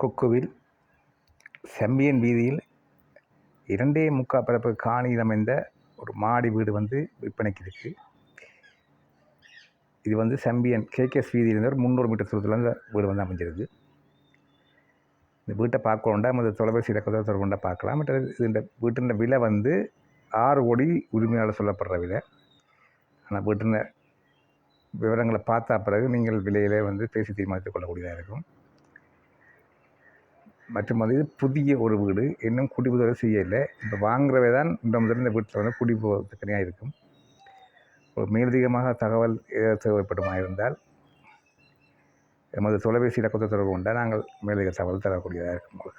கொக்குவில் செம்பியன் வீதியில் இரண்டே முக்கால் பரப்பு காணியில் அமைந்த ஒரு மாடி வீடு வந்து விற்பனைக்கு இருக்குது இது வந்து செம்பியன் கேகேஎஸ் வீதியிலேருந்து ஒரு முந்நூறு மீட்டர் தூரத்தில் இந்த வீடு வந்து அமைஞ்சிருக்கு. இந்த வீட்டை பார்க்கணுண்டா அந்த தொலைபேசி இலக்கத்தை தொடர்பு கொண்டா பார்க்கலாம். மற்ற இந்த வீட்டின் விலை வந்து ஆறு கோடி உரிமையாளர் சொல்லப்படுற விலை. ஆனால் வீட்டின் விவரங்களை பார்த்தா பிறகு நீங்கள் விலையிலே வந்து பேசி தீர்மானித்துக் கொள்ளக்கூடியதாக இருக்கும். மற்றும் வந்து இது புதிய ஒரு வீடு. இன்னும் குடிபுதல் செய்யலை இப்போ வாங்குறவை தான் இந்த முதல்ல இந்த வீட்டில் வந்து குடிபோகிறதுக்கு தனியாக இருக்கும். ஒரு மேலதிகமாக தகவல் தேவைப்படுமா இருந்தால் எமது தொலைபேசி இலக்கத்தை தொடர்பு கொண்டால் நாங்கள் மேலதிக தகவல் தரக்கூடியதாக இருக்கும்.